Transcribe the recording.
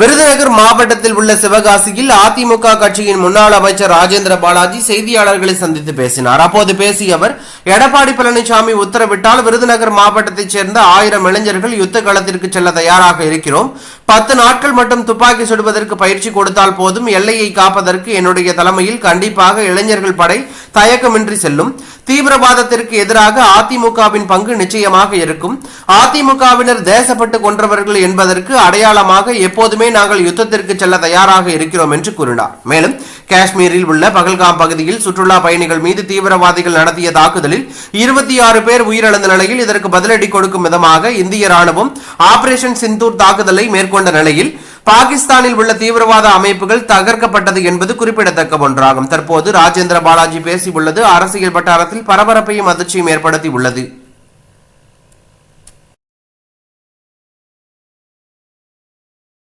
விருதுநகர் மாவட்டத்தில் உள்ள சிவகாசியில் அதிமுக கட்சியின் முன்னாள் அமைச்சர் ராஜேந்திர பாலாஜி செய்தியாளர்களை சந்தித்து பேசினார். அப்போது பேசிய அவர் எடப்பாடி பழனிசாமி உத்தரவிட்டால் விருதுநகர் மாவட்டத்தைச் சேர்ந்த ஆயிரம் இளைஞர்கள் யுத்த களத்திற்கு செல்ல தயாராக இருக்கிறோம். பத்து நாட்கள் மட்டும் துப்பாக்கி சுடுவதற்கு பயிற்சி கொடுத்தால் போதும். எல்லையை காப்பதற்கு என்னுடைய தலைமையில் கண்டிப்பாக இளைஞர்கள் படை தயக்கமின்றி செல்லும். தீவிரவாதத்திற்கு எதிராக அதிமுகவின் பங்கு நிச்சயமாக இருக்கும். அதிமுகவினர் தேசப்பட்டு கொன்றவர்கள் என்பதற்கு அடையாளமாக எப்போதுமே நாங்கள் யுத்தத்திற்கு செல்ல தயாராக இருக்கிறோம் என்று கூறினார். மேலும் காஷ்மீரில் உள்ள பகல்காம் பகுதியில் சுற்றுலா பயணிகள் மீது தீவிரவாதிகள் நடத்திய தாக்குதலில் இருபத்தி ஆறு பேர் உயிரிழந்த நிலையில் இதற்கு பதிலடி கொடுக்கும் விதமாக இந்திய ராணுவம் ஆபரேஷன் சிந்தூர் தாக்குதலை மேற்கொண்ட நிலையில் பாகிஸ்தானில் உள்ள தீவிரவாத அமைப்புகள் தகர்க்கப்பட்டது என்பது குறிப்பிடத்தக்க ஒன்றாகும். தற்போது ராஜேந்திர பாலாஜி பேசியுள்ளது அரசியல் வட்டாரத்தில் பரபரப்பையும் அதிர்ச்சியும் ஏற்படுத்தி உள்ளது.